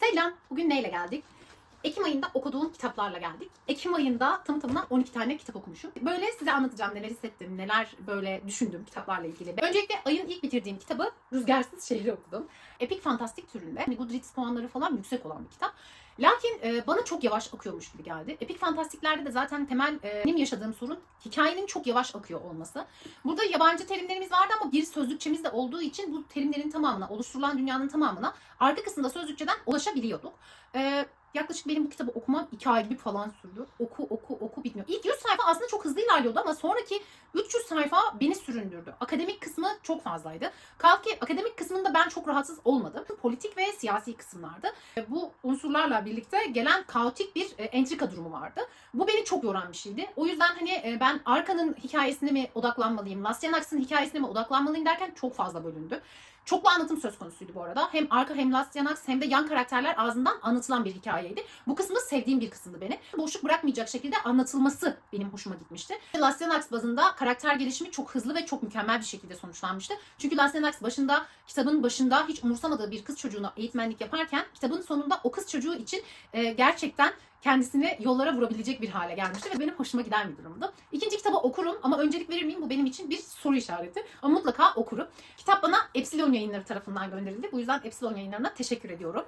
Selam. Bugün neyle geldik? Ekim ayında okuduğum kitaplarla geldik. Ekim ayında tamı tamına 12 tane kitap okumuşum. Böyle size anlatacağım neler hissettim, neler böyle düşündüm kitaplarla ilgili. Öncelikle ayın ilk bitirdiğim kitabı Rüzgarsız Şehri okudum. Epik fantastik türünde. Hani Goodreads puanları falan yüksek olan bir kitap. Lakin e, bana çok yavaş akıyormuş gibi geldi. Epik fantastiklerde de zaten temel e, benim yaşadığım sorun hikayenin çok yavaş akıyor olması. Burada yabancı terimlerimiz vardı ama bir sözlükçemiz de olduğu için bu terimlerin tamamına, oluşturulan dünyanın tamamına arka kısımda sözlükçeden ulaşabiliyorduk. E, yaklaşık benim bu kitabı okumam 2 ay gibi falan sürdü. Oku oku oku bitmiyor. İlk 100 sayfa aslında çok hızlı ilerliyordu ama sonraki 300 sayfa beni süründürdü. Akademik kısmı çok fazlaydı. Kalk ki akademik kısmında ben çok rahatsız olmadım. Politik ve siyasi kısımlardı. E, Bu unsurlarla birlikte gelen kaotik bir e, entrika durumu vardı. Bu beni çok yoran bir şeydi. O yüzden hani e, ben Arka'nın hikayesine mi odaklanmalıyım, Lastianax'ın hikayesine mi odaklanmalıyım derken çok fazla bölündü. Çoklu anlatım söz konusuydu bu arada. Hem Arka hem Lastianax hem de yan karakterler ağzından anlatılan bir hikayeydi. Bu kısmı sevdiğim bir kısımdı beni. Boşluk bırakmayacak şekilde anlatılması benim hoşuma gitmişti. Lastianax bazında karakter gelişimi çok hızlı ve çok mükemmel bir şekilde sonuçlanmıştı. Çünkü Lastianax başında, kitabın başında hiç umursamadığı bir kız çocuğuna eğitmenlik yaparken kitabın sonunda o kız çocuğu için e, gerçekten kendisini yollara vurabilecek bir hale gelmişti ve benim hoşuma giden bir durumdu. İkinci kitabı okurum ama öncelik verir miyim? Bu benim için bir soru işareti. Ama mutlaka okurum. Kitap bana Epsilon yayınları tarafından gönderildi. Bu yüzden Epsilon yayınlarına teşekkür ediyorum.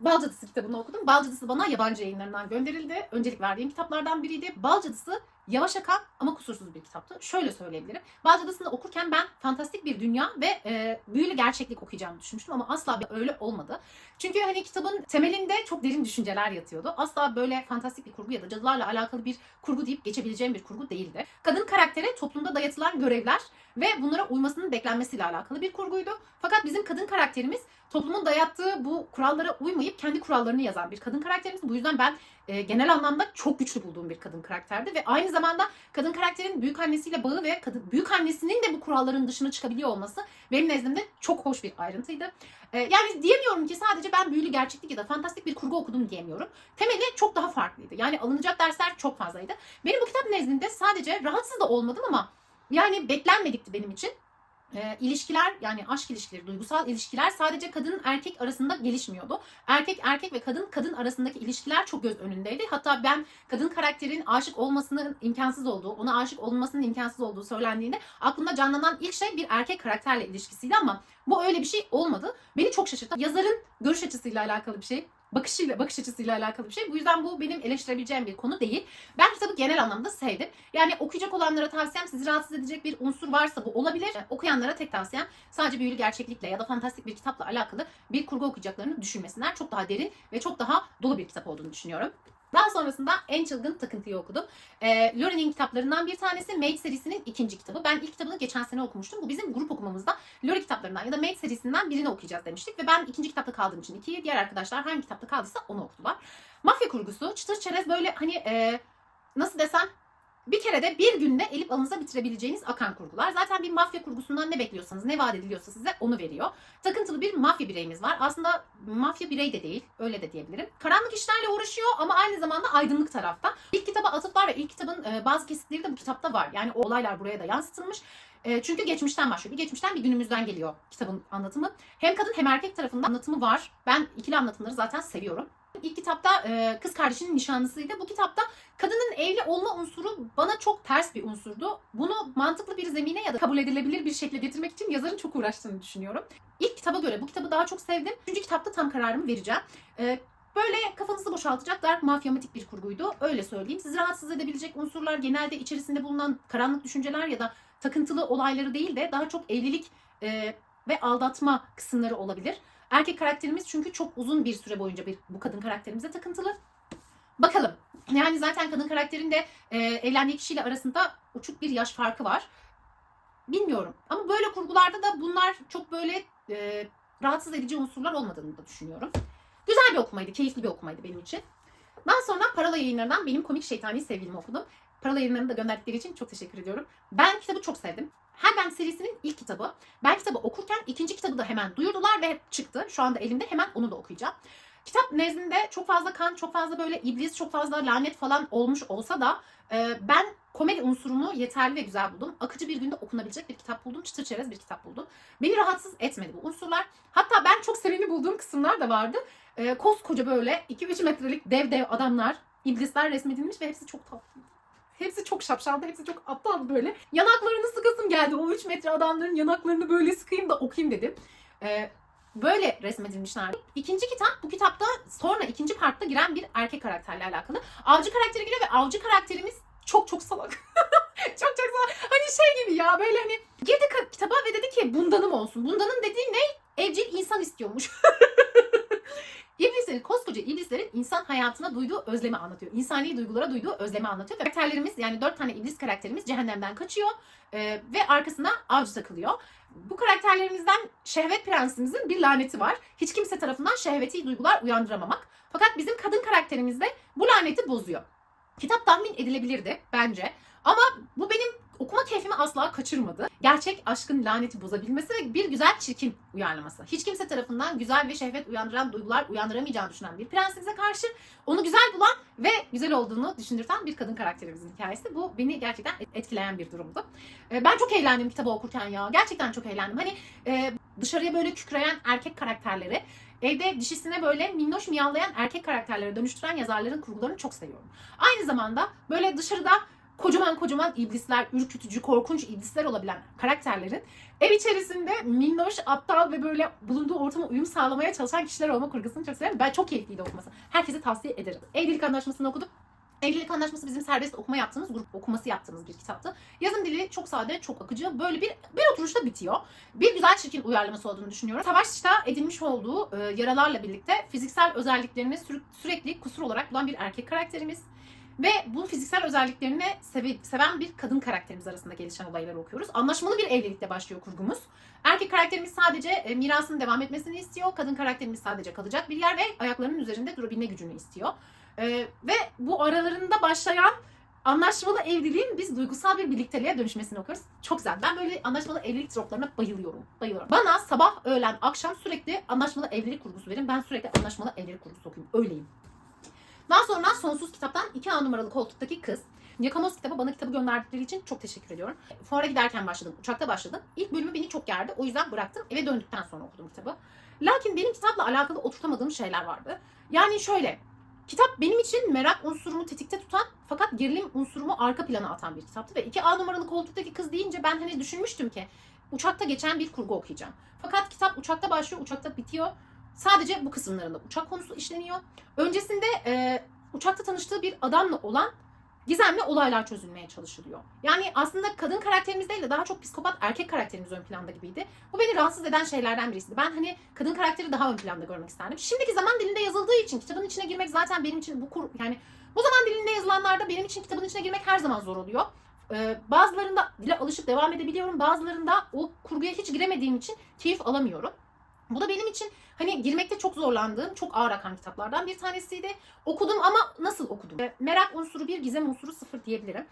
Bal Cadısı kitabını okudum. Bal Cadısı bana yabancı yayınlarından gönderildi. Öncelik verdiğim kitaplardan biriydi. Bal Cadısı yavaş akan ama kusursuz bir kitaptı. Şöyle söyleyebilirim. Bal Cadısı'nı okurken ben fantastik bir dünya ve e, büyülü gerçeklik okuyacağımı düşünmüştüm ama asla öyle olmadı. Çünkü hani kitabın temelinde çok derin düşünceler yatıyordu. Asla böyle fantastik bir kurgu ya da cadılarla alakalı bir kurgu deyip geçebileceğim bir kurgu değildi. Kadın karaktere toplumda dayatılan görevler ve bunlara uymasının beklenmesiyle alakalı bir kurguydu. Fakat bizim kadın karakterimiz toplumun dayattığı bu kurallara uymayıp kendi kurallarını yazan bir kadın karakterimiz. Bu yüzden ben e, genel anlamda çok güçlü bulduğum bir kadın karakterdi ve aynı zamanda kadın karakterin büyük annesiyle bağı ve kadın büyük annesinin de bu kuralların dışına çıkabiliyor olması benim nezdimde çok hoş bir ayrıntıydı. E, yani diyemiyorum ki sadece ben büyülü gerçeklik ya da fantastik bir kurgu okudum diyemiyorum. Temeli çok daha farklıydı. Yani alınacak dersler çok fazlaydı. Benim bu kitap nezdinde sadece rahatsız da olmadım ama yani beklenmedikti benim için. E, ilişkiler yani aşk ilişkileri, duygusal ilişkiler sadece kadın erkek arasında gelişmiyordu. Erkek erkek ve kadın kadın arasındaki ilişkiler çok göz önündeydi. Hatta ben kadın karakterin aşık olmasının imkansız olduğu, ona aşık olmasının imkansız olduğu söylendiğinde aklımda canlanan ilk şey bir erkek karakterle ilişkisiydi ama bu öyle bir şey olmadı. Beni çok şaşırttı. Yazarın görüş açısıyla alakalı bir şey bakışıyla, bakış açısıyla alakalı bir şey. Bu yüzden bu benim eleştirebileceğim bir konu değil. Ben kitabı genel anlamda sevdim. Yani okuyacak olanlara tavsiyem sizi rahatsız edecek bir unsur varsa bu olabilir. Okuyanlara tek tavsiyem sadece büyülü gerçeklikle ya da fantastik bir kitapla alakalı bir kurgu okuyacaklarını düşünmesinler. Çok daha derin ve çok daha dolu bir kitap olduğunu düşünüyorum. Daha sonrasında En Çılgın Takıntıyı okudum. E, Loren'in kitaplarından bir tanesi Maid serisinin ikinci kitabı. Ben ilk kitabını geçen sene okumuştum. Bu bizim grup okumamızda Lore kitaplarından ya da Maid serisinden birini okuyacağız demiştik. Ve ben ikinci kitapta kaldığım için ikiyi, diğer arkadaşlar hangi kitapta kaldıysa onu okudular. Mafya kurgusu, çıtır çerez böyle hani e, nasıl desem bir kere de bir günde elip alınıza bitirebileceğiniz akan kurgular. Zaten bir mafya kurgusundan ne bekliyorsanız, ne vaat ediliyorsa size onu veriyor. Takıntılı bir mafya bireyimiz var. Aslında mafya birey de değil, öyle de diyebilirim. Karanlık işlerle uğraşıyor ama aynı zamanda aydınlık tarafta. İlk kitaba atıflar ve ilk kitabın e, bazı kesitleri de bu kitapta var. Yani o olaylar buraya da yansıtılmış. E, çünkü geçmişten başlıyor. Bir geçmişten bir günümüzden geliyor kitabın anlatımı. Hem kadın hem erkek tarafından anlatımı var. Ben ikili anlatımları zaten seviyorum. İlk kitapta e, kız kardeşinin nişanlısıydı. Bu kitapta kadının evli olma unsuru bana çok ters bir unsurdu. Bunu mantıklı bir zemine ya da kabul edilebilir bir şekilde getirmek için yazarın çok uğraştığını düşünüyorum. İlk kitaba göre bu kitabı daha çok sevdim. Üçüncü kitapta tam kararımı vereceğim. E, Böyle kafanızı boşaltacak dark mafyamatik bir kurguydu. Öyle söyleyeyim. Sizi rahatsız edebilecek unsurlar genelde içerisinde bulunan karanlık düşünceler ya da takıntılı olayları değil de daha çok evlilik e, ve aldatma kısımları olabilir. Erkek karakterimiz çünkü çok uzun bir süre boyunca bir, bu kadın karakterimize takıntılı. Bakalım. Yani zaten kadın karakterin de e, evlendiği kişiyle arasında uçuk bir yaş farkı var. Bilmiyorum. Ama böyle kurgularda da bunlar çok böyle e, rahatsız edici unsurlar olmadığını da düşünüyorum. Güzel bir okumaydı, keyifli bir okumaydı benim için. Daha sonra Parala yayınlarından benim komik şeytani sevgilimi okudum. Parala yayınlarını da gönderdikleri için çok teşekkür ediyorum. Ben kitabı çok sevdim. Hellbent serisinin ilk kitabı. Ben kitabı okurken ikinci kitabı da hemen duyurdular ve çıktı. Şu anda elimde hemen onu da okuyacağım. Kitap nezdinde çok fazla kan, çok fazla böyle iblis, çok fazla lanet falan olmuş olsa da e, ben komedi unsurunu yeterli ve güzel buldum. Akıcı bir günde okunabilecek bir kitap buldum. Çıtır çerez bir kitap buldum. Beni rahatsız etmedi bu unsurlar. Hatta ben çok sevimli bulduğum kısımlar da vardı. e, koskoca böyle 2-3 metrelik dev dev adamlar, iblisler resmedilmiş ve hepsi çok tatlı. Hepsi çok şapşaldı, hepsi çok aptal böyle. Yanaklarını sıkasım geldi. O 3 metre adamların yanaklarını böyle sıkayım da okuyayım dedim. E, böyle resmedilmişler. İkinci kitap, bu kitapta sonra ikinci partta giren bir erkek karakterle alakalı. Avcı karakteri giriyor ve avcı karakterimiz çok çok salak. çok çok salak. Hani şey gibi ya böyle hani girdi kitaba ve dedi ki bundanım olsun. Bundanım dediği ne? Evcil insan istiyormuş. İblislerin, koskoca iblislerin insan hayatına duyduğu özlemi anlatıyor. İnsani duygulara duyduğu özlemi anlatıyor. Karakterlerimiz yani dört tane iblis karakterimiz cehennemden kaçıyor e, ve arkasına avcı takılıyor. Bu karakterlerimizden şehvet prensimizin bir laneti var. Hiç kimse tarafından şehveti duygular uyandıramamak. Fakat bizim kadın karakterimiz de bu laneti bozuyor. Kitap tahmin edilebilirdi bence. Ama bu benim okuma keyfimi asla kaçırmadı. Gerçek aşkın laneti bozabilmesi ve bir güzel çirkin uyarlaması. Hiç kimse tarafından güzel ve şehvet uyandıran duygular uyandıramayacağını düşünen bir prensese karşı onu güzel bulan ve güzel olduğunu düşündürten bir kadın karakterimizin hikayesi. Bu beni gerçekten etkileyen bir durumdu. Ee, Ben çok eğlendim kitabı okurken ya. Gerçekten çok eğlendim. Hani e, dışarıya böyle kükreyen erkek karakterleri evde dişisine böyle minnoş miyavlayan erkek karakterlere dönüştüren yazarların kurgularını çok seviyorum. Aynı zamanda böyle dışarıda kocaman kocaman iblisler, ürkütücü, korkunç iblisler olabilen karakterlerin ev içerisinde minnoş, aptal ve böyle bulunduğu ortama uyum sağlamaya çalışan kişiler olma kurgusunu çok severim. Ben çok keyifliydi okuması. Herkese tavsiye ederim. Evlilik anlaşmasını okudum. Evlilik Anlaşması bizim serbest okuma yaptığımız, grup okuması yaptığımız bir kitaptı. Yazım dili çok sade, çok akıcı. Böyle bir bir oturuşta bitiyor. Bir güzel çirkin uyarlaması olduğunu düşünüyorum. Savaşta edinmiş olduğu e, yaralarla birlikte fiziksel özelliklerini sürekli kusur olarak bulan bir erkek karakterimiz. Ve bu fiziksel özelliklerini seve- seven bir kadın karakterimiz arasında gelişen olayları okuyoruz. Anlaşmalı bir evlilikle başlıyor kurgumuz. Erkek karakterimiz sadece e, mirasın devam etmesini istiyor. Kadın karakterimiz sadece kalacak bir yer ve ayaklarının üzerinde durabilme gücünü istiyor. E, ve bu aralarında başlayan anlaşmalı evliliğin biz duygusal bir birlikteliğe dönüşmesini okuyoruz. Çok güzel. Ben böyle anlaşmalı evlilik troplarına bayılıyorum. Bayılıyorum. Bana sabah, öğlen, akşam sürekli anlaşmalı evlilik kurgusu verin. Ben sürekli anlaşmalı evlilik kurgusu okuyayım. Öyleyim. Daha sonra Sonsuz kitaptan 2A numaralı koltuktaki kız. Yakamoz kitabı bana kitabı gönderdikleri için çok teşekkür ediyorum. Fuara giderken başladım, uçakta başladım. İlk bölümü beni çok gerdi. O yüzden bıraktım. Eve döndükten sonra okudum kitabı. Lakin benim kitapla alakalı oturtamadığım şeyler vardı. Yani şöyle, kitap benim için merak unsurumu tetikte tutan fakat gerilim unsurumu arka plana atan bir kitaptı. Ve 2A numaralı koltuktaki kız deyince ben hani düşünmüştüm ki uçakta geçen bir kurgu okuyacağım. Fakat kitap uçakta başlıyor, uçakta bitiyor. Sadece bu kısımlarında uçak konusu işleniyor. Öncesinde e, uçakta tanıştığı bir adamla olan gizemli olaylar çözülmeye çalışılıyor. Yani aslında kadın karakterimiz değil de daha çok psikopat erkek karakterimiz ön planda gibiydi. Bu beni rahatsız eden şeylerden birisiydi. Ben hani kadın karakteri daha ön planda görmek isterdim. Şimdiki zaman dilinde yazıldığı için kitabın içine girmek zaten benim için bu kur yani bu zaman dilinde yazılanlarda benim için kitabın içine girmek her zaman zor oluyor. Ee, bazılarında dile alışıp devam edebiliyorum. Bazılarında o kurguya hiç giremediğim için keyif alamıyorum. Bu da benim için hani girmekte çok zorlandığım, çok ağır akan kitaplardan bir tanesiydi. Okudum ama nasıl okudum? E, Merak unsuru bir, gizem unsuru sıfır diyebilirim.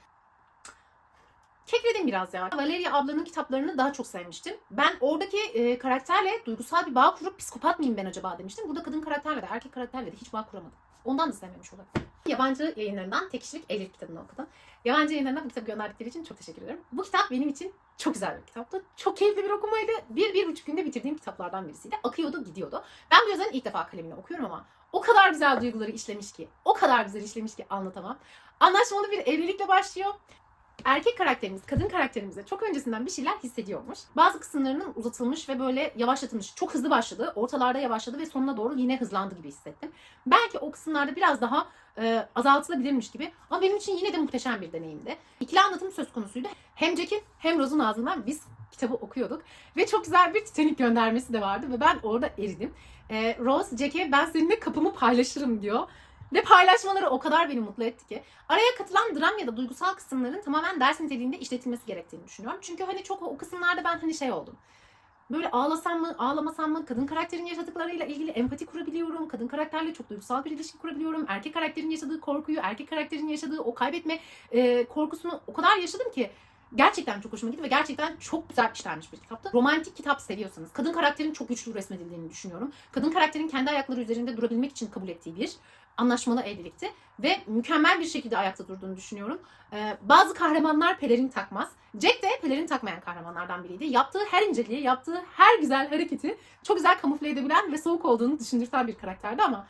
Kekledim biraz ya. Valeria ablanın kitaplarını daha çok sevmiştim. Ben oradaki e, karakterle duygusal bir bağ kurup psikopat mıyım ben acaba demiştim. Burada kadın karakterle de erkek karakterle de hiç bağ kuramadım. Ondan da sevmemiş olabilirim. Yabancı yayınlarından Tek Kişilik Evlilik kitabını okudum. Yabancı yayınlarından bu kitabı gönderdikleri için çok teşekkür ederim. Bu kitap benim için çok güzel bir kitaptı. Çok keyifli bir okumaydı. Bir, bir buçuk günde bitirdiğim kitaplardan birisiydi. Akıyordu, gidiyordu. Ben bu yazarın ilk defa kalemini okuyorum ama o kadar güzel duyguları işlemiş ki, o kadar güzel işlemiş ki anlatamam. Anlaşmalı bir evlilikle başlıyor. Erkek karakterimiz, kadın karakterimize çok öncesinden bir şeyler hissediyormuş. Bazı kısımlarının uzatılmış ve böyle yavaşlatılmış. Çok hızlı başladı, ortalarda yavaşladı ve sonuna doğru yine hızlandı gibi hissettim. Belki o kısımlarda biraz daha e, azaltılabilirmiş gibi ama benim için yine de muhteşem bir deneyimdi. İkili anlatım söz konusuydu. Hem Jack'in hem Rose'un ağzından biz kitabı okuyorduk ve çok güzel bir Titanic göndermesi de vardı ve ben orada eridim. E, Rose Jack'e ben seninle kapımı paylaşırım diyor. Ve paylaşmaları o kadar beni mutlu etti ki. Araya katılan dram ya da duygusal kısımların tamamen ders niteliğinde işletilmesi gerektiğini düşünüyorum. Çünkü hani çok o kısımlarda ben hani şey oldum. Böyle ağlasam mı, ağlamasam mı, kadın karakterin yaşadıklarıyla ilgili empati kurabiliyorum. Kadın karakterle çok duygusal bir ilişki kurabiliyorum. Erkek karakterin yaşadığı korkuyu, erkek karakterin yaşadığı o kaybetme e, korkusunu o kadar yaşadım ki Gerçekten çok hoşuma gitti ve gerçekten çok güzel işlenmiş bir kitaptı. Romantik kitap seviyorsanız, kadın karakterin çok güçlü resmedildiğini düşünüyorum. Kadın karakterin kendi ayakları üzerinde durabilmek için kabul ettiği bir anlaşmalı evlilikti ve mükemmel bir şekilde ayakta durduğunu düşünüyorum. Ee, bazı kahramanlar pelerin takmaz. Jack de pelerin takmayan kahramanlardan biriydi. Yaptığı her inceliği, yaptığı her güzel hareketi çok güzel kamufle edebilen ve soğuk olduğunu düşündürten bir karakterdi ama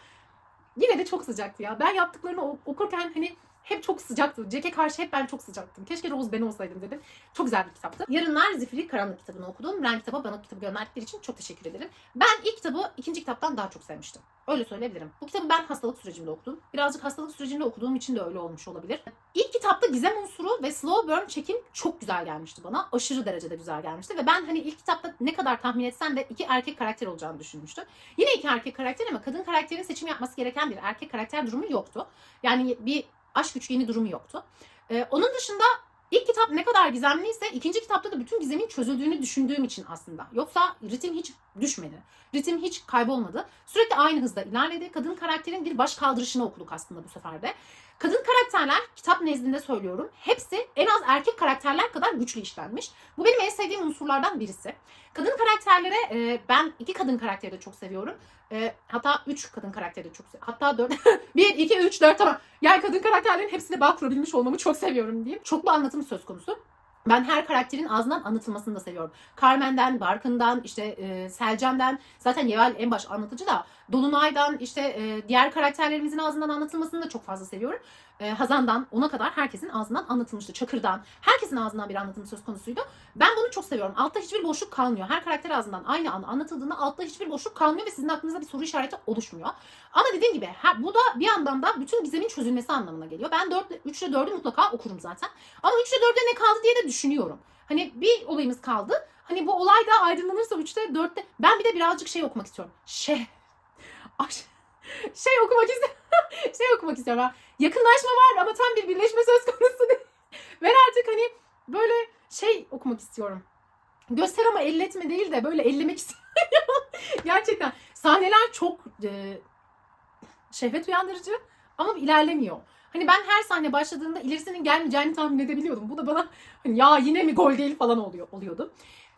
yine de çok sıcaktı ya. Ben yaptıklarını okurken hani hep çok sıcaktı. Jack'e karşı hep ben çok sıcaktım. Keşke Rose ben olsaydım dedim. Çok güzel bir kitaptı. Yarınlar Zifiri Karanlık kitabını okudum. Ren kitaba bana kitabı gönderdikleri için çok teşekkür ederim. Ben ilk kitabı ikinci kitaptan daha çok sevmiştim. Öyle söyleyebilirim. Bu kitabı ben hastalık sürecimde okudum. Birazcık hastalık sürecinde okuduğum için de öyle olmuş olabilir. İlk kitapta gizem unsuru ve slow burn çekim çok güzel gelmişti bana. Aşırı derecede güzel gelmişti ve ben hani ilk kitapta ne kadar tahmin etsem de iki erkek karakter olacağını düşünmüştüm. Yine iki erkek karakter ama kadın karakterin seçim yapması gereken bir erkek karakter durumu yoktu. Yani bir aşk üçgeni durumu yoktu. Ee, onun dışında ilk kitap ne kadar gizemliyse ikinci kitapta da bütün gizemin çözüldüğünü düşündüğüm için aslında. Yoksa ritim hiç düşmedi. Ritim hiç kaybolmadı. Sürekli aynı hızda ilerledi. Kadın karakterin bir baş kaldırışını okuduk aslında bu sefer de. Kadın karakterler kitap nezdinde söylüyorum. Hepsi en az erkek karakterler kadar güçlü işlenmiş. Bu benim en sevdiğim unsurlardan birisi. Kadın karakterlere e, ben iki kadın karakteri de çok seviyorum. E, hatta üç kadın karakteri de çok seviyorum. Hatta dört. bir, iki, üç, dört tamam. Yani kadın karakterlerin hepsine bağ kurabilmiş olmamı çok seviyorum diyeyim. Çoklu anlatım söz konusu. Ben her karakterin ağzından anlatılmasını da seviyorum. Carmen'den, Barkın'dan, işte e, Selcan'dan, zaten Yeval en baş anlatıcı da Dolunay'dan, işte e, diğer karakterlerimizin ağzından anlatılmasını da çok fazla seviyorum. E, Hazan'dan, ona kadar herkesin ağzından anlatılmıştı. Çakır'dan, herkesin ağzından bir anlatım söz konusuydu. Ben bunu çok seviyorum. Altta hiçbir boşluk kalmıyor. Her karakter ağzından aynı anda anlatıldığında altta hiçbir boşluk kalmıyor ve sizin aklınızda bir soru işareti oluşmuyor. Ama dediğim gibi ha, bu da bir yandan da bütün gizemin çözülmesi anlamına geliyor. Ben 4, 3 ile 4'ü mutlaka okurum zaten. Ama 3 ile 4'te ne kaldı diye de düşünüyorum. Hani bir olayımız kaldı. Hani bu olay da aydınlanırsa 3'te 4'te ben bir de birazcık şey okumak istiyorum. Şey Ay, şey okumak istiyorum. şey okumak istiyorum. ha. Yakınlaşma var ama tam bir birleşme söz konusu değil. Ben artık hani böyle şey okumak istiyorum. Göster ama elletme değil de böyle ellemek istiyorum. Gerçekten sahneler çok e, şehvet uyandırıcı ama ilerlemiyor. Hani ben her sahne başladığında ilerisinin gelmeyeceğini tahmin edebiliyordum. Bu da bana hani ya yine mi gol değil falan oluyor oluyordu.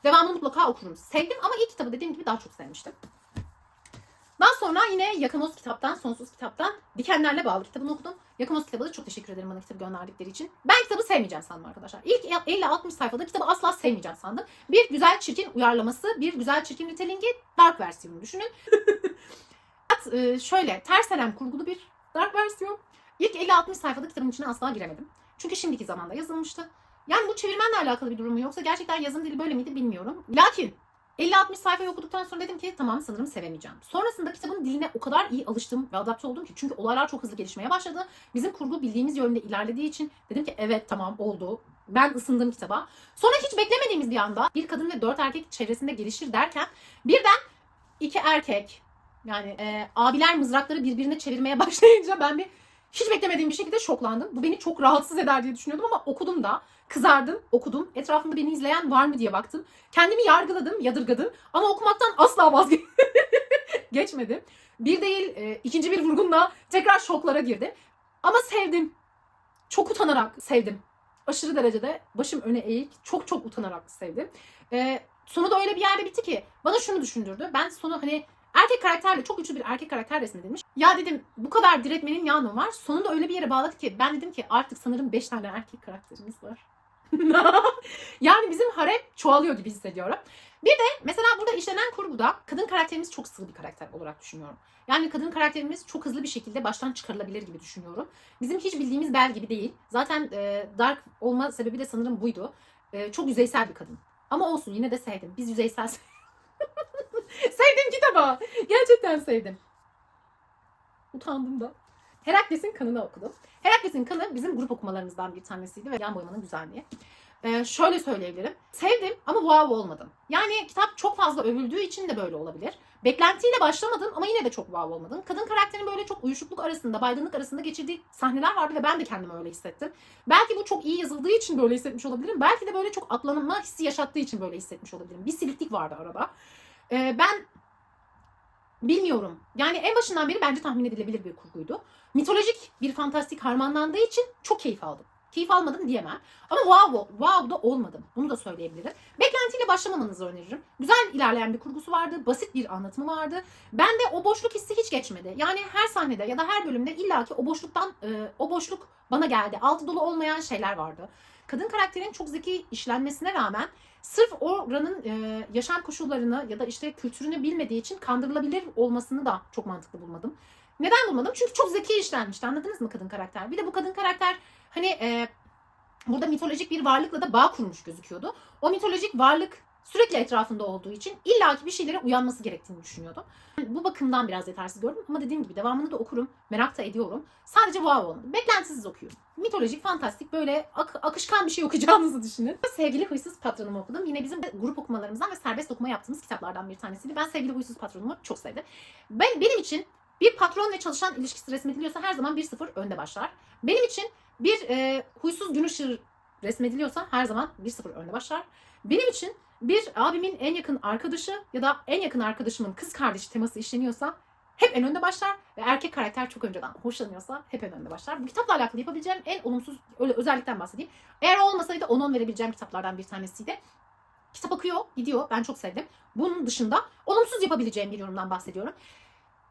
Devamını mutlaka okurum. Sevdim ama ilk kitabı dediğim gibi daha çok sevmiştim. Daha sonra yine Yakamoz kitaptan, Sonsuz kitaptan Dikenlerle Bağlı kitabını okudum. Yakamoz kitabı da çok teşekkür ederim bana kitabı gönderdikleri için. Ben kitabı sevmeyeceğim sandım arkadaşlar. İlk 50-60 sayfada kitabı asla sevmeyeceğim sandım. Bir güzel çirkin uyarlaması, bir güzel çirkin retellingi, dark versiyonu düşünün. Fakat, e, şöyle ters elem kurgulu bir dark versiyon. İlk 50-60 sayfada kitabın içine asla giremedim. Çünkü şimdiki zamanda yazılmıştı. Yani bu çevirmenle alakalı bir durum mu yoksa gerçekten yazım dili böyle miydi bilmiyorum. Lakin 50-60 sayfayı okuduktan sonra dedim ki tamam sanırım sevemeyeceğim. Sonrasında kitabın diline o kadar iyi alıştım ve adapte oldum ki çünkü olaylar çok hızlı gelişmeye başladı. Bizim kurgu bildiğimiz yönde ilerlediği için dedim ki evet tamam oldu. Ben ısındım kitaba. Sonra hiç beklemediğimiz bir anda bir kadın ve dört erkek çevresinde gelişir derken birden iki erkek yani e, abiler mızrakları birbirine çevirmeye başlayınca ben bir hiç beklemediğim bir şekilde şoklandım. Bu beni çok rahatsız eder diye düşünüyordum ama okudum da kızardım, okudum. Etrafımda beni izleyen var mı diye baktım. Kendimi yargıladım, yadırgadım ama okumaktan asla vazgeçmedim. Bir değil, e, ikinci bir vurgunla tekrar şoklara girdim. Ama sevdim. Çok utanarak sevdim. Aşırı derecede başım öne eğik, çok çok utanarak sevdim. E, sonu da öyle bir yerde bitti ki bana şunu düşündürdü. Ben sonu hani erkek karakterle çok güçlü bir erkek karakter resmedilmiş. Ya dedim bu kadar diretmenin yanı var. Sonunda öyle bir yere bağladı ki ben dedim ki artık sanırım 5 tane erkek karakterimiz var. yani bizim harem çoğalıyor gibi hissediyorum. Bir de mesela burada işlenen kurguda kadın karakterimiz çok sığ bir karakter olarak düşünüyorum. Yani kadın karakterimiz çok hızlı bir şekilde baştan çıkarılabilir gibi düşünüyorum. Bizim hiç bildiğimiz Bel gibi değil. Zaten e, Dark olma sebebi de sanırım buydu. E, çok yüzeysel bir kadın. Ama olsun yine de sevdim. Biz yüzeysel sevdim kitabı. Gerçekten sevdim. Utandım da. Herakles'in kanını okudum. Herakles'in kanı bizim grup okumalarımızdan bir tanesiydi ve yan boyamanın güzelliği. Ee, şöyle söyleyebilirim. Sevdim ama wow olmadım. Yani kitap çok fazla övüldüğü için de böyle olabilir. Beklentiyle başlamadım ama yine de çok wow olmadım. Kadın karakterin böyle çok uyuşukluk arasında, baygınlık arasında geçirdiği sahneler vardı ve ben de kendimi öyle hissettim. Belki bu çok iyi yazıldığı için böyle hissetmiş olabilirim. Belki de böyle çok atlanma hissi yaşattığı için böyle hissetmiş olabilirim. Bir siliklik vardı arada. Ee, ben bilmiyorum. Yani en başından beri bence tahmin edilebilir bir kurguydu. Mitolojik bir fantastik harmanlandığı için çok keyif aldım. keyif almadım diyemem. Ama wow, wow da olmadım. Bunu da söyleyebilirim. Beklentiyle başlamamanızı öneririm. Güzel ilerleyen bir kurgusu vardı. Basit bir anlatımı vardı. Bende o boşluk hissi hiç geçmedi. Yani her sahnede ya da her bölümde illaki o boşluktan e, o boşluk bana geldi. Altı dolu olmayan şeyler vardı. Kadın karakterin çok zeki işlenmesine rağmen sırf oranın e, yaşam koşullarını ya da işte kültürünü bilmediği için kandırılabilir olmasını da çok mantıklı bulmadım. Neden bulmadım? Çünkü çok zeki işlenmişti. Anladınız mı kadın karakter? Bir de bu kadın karakter hani e, burada mitolojik bir varlıkla da bağ kurmuş gözüküyordu. O mitolojik varlık sürekli etrafında olduğu için illaki bir şeylere uyanması gerektiğini düşünüyordum. Bu bakımdan biraz yetersiz gördüm ama dediğim gibi devamını da okurum. Merak da ediyorum. Sadece wow olmadı. Beklentisiz okuyorum. Mitolojik, fantastik böyle ak- akışkan bir şey okuyacağınızı düşünün. Sevgili Huysuz Patronumu okudum. Yine bizim grup okumalarımızdan ve serbest okuma yaptığımız kitaplardan bir tanesiydi. Ben Sevgili Huysuz Patronumu çok sevdim. Ben, benim için bir patron ve çalışan ilişkisi resmediliyorsa her zaman 1-0 önde başlar. Benim için bir e, huysuz gün ışığı resmediliyorsa her zaman 1-0 önde başlar. Benim için bir abimin en yakın arkadaşı ya da en yakın arkadaşımın kız kardeşi teması işleniyorsa hep en önde başlar ve erkek karakter çok önceden hoşlanıyorsa hep en önde başlar. Bu kitapla alakalı yapabileceğim en olumsuz öyle özellikten bahsedeyim. Eğer olmasaydı 10-10 verebileceğim kitaplardan bir tanesiydi. Kitap akıyor, gidiyor. Ben çok sevdim. Bunun dışında olumsuz yapabileceğim bir yorumdan bahsediyorum.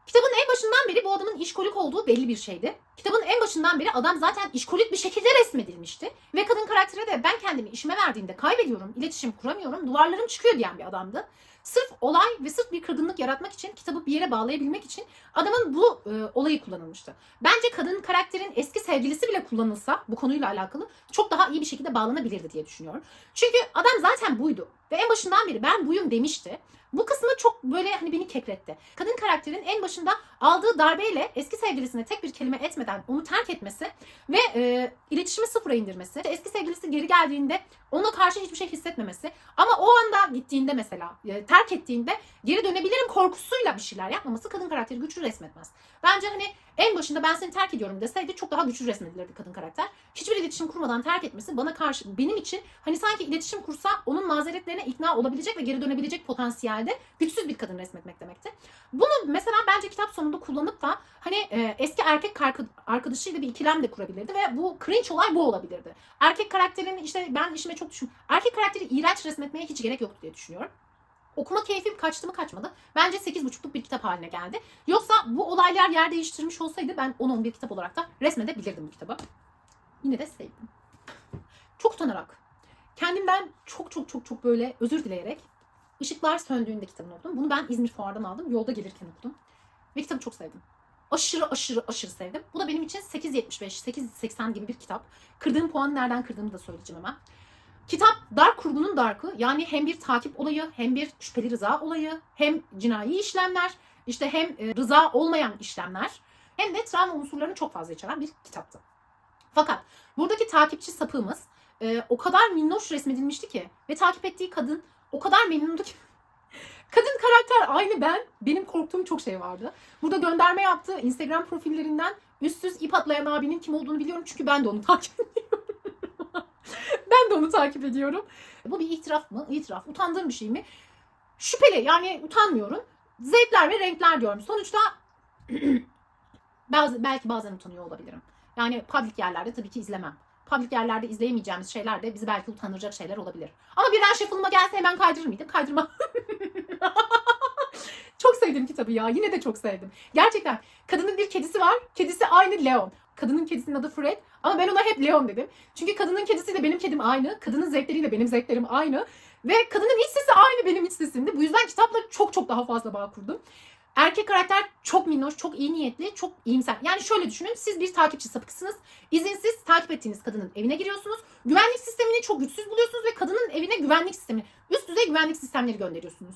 Kitabın en başından beri bu adamın işkolik olduğu belli bir şeydi. Kitabın en başından beri adam zaten işkolik bir şekilde resmedilmişti. Ve kadın karaktere de ben kendimi işime verdiğimde kaybediyorum, iletişim kuramıyorum, duvarlarım çıkıyor diyen bir adamdı. Sırf olay ve sırf bir kırgınlık yaratmak için, kitabı bir yere bağlayabilmek için adamın bu e, olayı kullanılmıştı. Bence kadın karakterin eski sevgilisi bile kullanılsa bu konuyla alakalı çok daha iyi bir şekilde bağlanabilirdi diye düşünüyorum. Çünkü adam zaten buydu. Ve en başından beri ben buyum demişti. Bu kısmı çok böyle hani beni kekretti. Kadın karakterin en başında aldığı darbeyle eski sevgilisine tek bir kelime etmeden onu terk etmesi ve e, iletişimi sıfıra indirmesi. Eski sevgilisi geri geldiğinde ona karşı hiçbir şey hissetmemesi. Ama o anda gittiğinde mesela e, terk ettiğinde geri dönebilirim korkusuyla bir şeyler yapmaması kadın karakteri güçlü resmetmez. Bence hani en başında ben seni terk ediyorum deseydi çok daha güçlü resmedilirdi kadın karakter. Hiçbir iletişim kurmadan terk etmesi bana karşı benim için hani sanki iletişim kursa onun mazeretlerine ikna olabilecek ve geri dönebilecek potansiyelde güçsüz bir kadın resmetmek demekti. Bunu mesela bence kitap sonunda kullanıp da hani e, eski erkek arkadaşıyla bir ikilem de kurabilirdi ve bu cringe olay bu olabilirdi. Erkek karakterini işte ben işime çok düşün. Erkek karakteri iğrenç resmetmeye hiç gerek yoktu diye düşünüyorum. Okuma keyfim kaçtı mı kaçmadı. Bence 8.5'luk bir kitap haline geldi. Yoksa bu olaylar yer değiştirmiş olsaydı ben 10-11 kitap olarak da resmedebilirdim bu kitabı. Yine de sevdim. Çok utanarak, kendimden çok çok çok çok böyle özür dileyerek Işıklar Söndüğünde kitabını okudum. Bunu ben İzmir Fuar'dan aldım. Yolda gelirken okudum. Ve kitabı çok sevdim. Aşırı aşırı aşırı sevdim. Bu da benim için 8.75, 8.80 gibi bir kitap. Kırdığım puanı nereden kırdığımı da söyleyeceğim hemen. Kitap dark kurgunun darkı. Yani hem bir takip olayı, hem bir şüpheli rıza olayı, hem cinayi işlemler, işte hem e, rıza olmayan işlemler, hem de travma unsurlarını çok fazla içeren bir kitaptı. Fakat buradaki takipçi sapığımız e, o kadar minnoş resmedilmişti ki ve takip ettiği kadın o kadar memnundu ki. Kadın karakter aynı ben. Benim korktuğum çok şey vardı. Burada gönderme yaptığı Instagram profillerinden üstsüz ip atlayan abinin kim olduğunu biliyorum. Çünkü ben de onu takip ediyorum. ben de onu takip ediyorum. Bu bir itiraf mı? İtiraf. Utandığım bir şey mi? Şüpheli. Yani utanmıyorum. Zevkler ve renkler diyorum. Sonuçta bazı, belki bazen utanıyor olabilirim. Yani public yerlerde tabii ki izlemem. Public yerlerde izleyemeyeceğimiz şeyler de bizi belki utandıracak şeyler olabilir. Ama birden shuffle'ıma gelse hemen kaydırır mıydım? Kaydırmam. çok sevdim kitabı ya. Yine de çok sevdim. Gerçekten kadının bir kedisi var. Kedisi aynı Leon. Kadının kedisinin adı Fred. Ama ben ona hep Leon dedim. Çünkü kadının kedisiyle benim kedim aynı. Kadının zevkleriyle benim zevklerim aynı. Ve kadının iç sesi aynı benim iç sesimdi. Bu yüzden kitapla çok çok daha fazla bağ kurdum. Erkek karakter çok minnoş, çok iyi niyetli, çok iyimser. Yani şöyle düşünün. Siz bir takipçi sapıksınız. İzinsiz takip ettiğiniz kadının evine giriyorsunuz. Güvenlik sistemini çok güçsüz buluyorsunuz ve kadının evine güvenlik sistemi, üst düzey güvenlik sistemleri gönderiyorsunuz.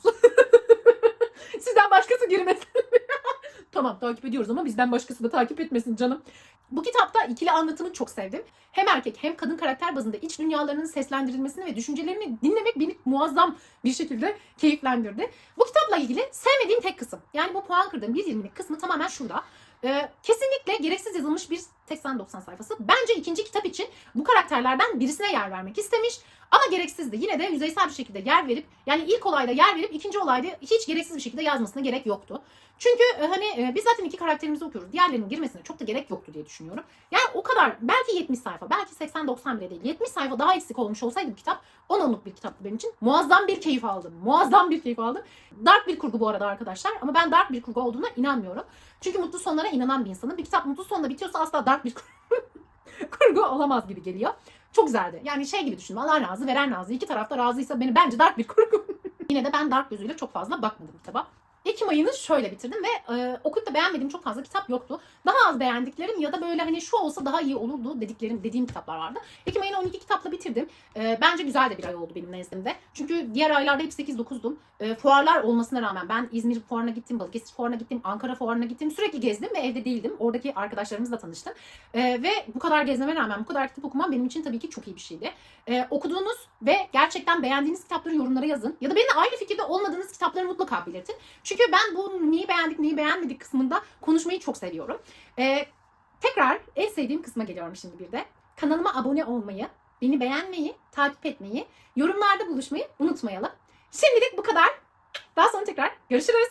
Sizden başkası girmesin. tamam takip ediyoruz ama bizden başkası da takip etmesin canım. Bu kitapta ikili anlatımı çok sevdim. Hem erkek hem kadın karakter bazında iç dünyalarının seslendirilmesini ve düşüncelerini dinlemek beni muazzam bir şekilde keyiflendirdi. Bu kitapla ilgili sevmediğim tek kısım. Yani bu puan kırdığım 1.20'lik kısmı tamamen şurada. Ee, kesinlikle gereksiz yazılmış bir 80-90 sayfası. Bence ikinci kitap için bu karakterlerden birisine yer vermek istemiş. Ama gereksizdi. Yine de yüzeysel bir şekilde yer verip yani ilk olayda yer verip ikinci olayda hiç gereksiz bir şekilde yazmasına gerek yoktu. Çünkü e, hani e, biz zaten iki karakterimizi okuyoruz. Diğerlerinin girmesine çok da gerek yoktu diye düşünüyorum. Yani o kadar belki 70 sayfa belki 80-90 bile değil. 70 sayfa daha eksik olmuş olsaydı bu kitap 10 onluk bir kitaptı benim için. Muazzam bir keyif aldım. Muazzam bir keyif aldım. Dark bir kurgu bu arada arkadaşlar ama ben dark bir kurgu olduğuna inanmıyorum. Çünkü mutlu sonlara inanan bir insanım. Bir kitap mutlu sonla bitiyorsa asla dark bir kurgu olamaz gibi geliyor. Çok güzeldi. Yani şey gibi düşünün. Allah razı, veren razı. İki tarafta razıysa beni bence dark bir kurgu. Yine de ben dark gözüyle çok fazla bakmadım kitaba. Ekim ayını şöyle bitirdim ve e, okuyup da beğenmediğim çok fazla kitap yoktu. Daha az beğendiklerim ya da böyle hani şu olsa daha iyi olurdu dediklerim dediğim kitaplar vardı. Ekim ayını 12 kitapla bitirdim. E, bence güzel de bir ay oldu benim nezdimde. Çünkü diğer aylarda hep 8-9'dum. E, fuarlar olmasına rağmen ben İzmir fuarına gittim, Balıkesir fuarına gittim, Ankara fuarına gittim. Sürekli gezdim ve evde değildim. Oradaki arkadaşlarımızla tanıştım. E, ve bu kadar gezmeme rağmen bu kadar kitap okumam benim için tabii ki çok iyi bir şeydi. E, okuduğunuz ve gerçekten beğendiğiniz kitapları yorumlara yazın. Ya da benimle aynı fikirde olmadığınız kitapları mutlaka belirtin. Çünkü ben bu neyi beğendik neyi beğenmedik kısmında konuşmayı çok seviyorum. Ee, tekrar en sevdiğim kısma geliyorum şimdi bir de. Kanalıma abone olmayı, beni beğenmeyi, takip etmeyi, yorumlarda buluşmayı unutmayalım. Şimdilik bu kadar. Daha sonra tekrar görüşürüz.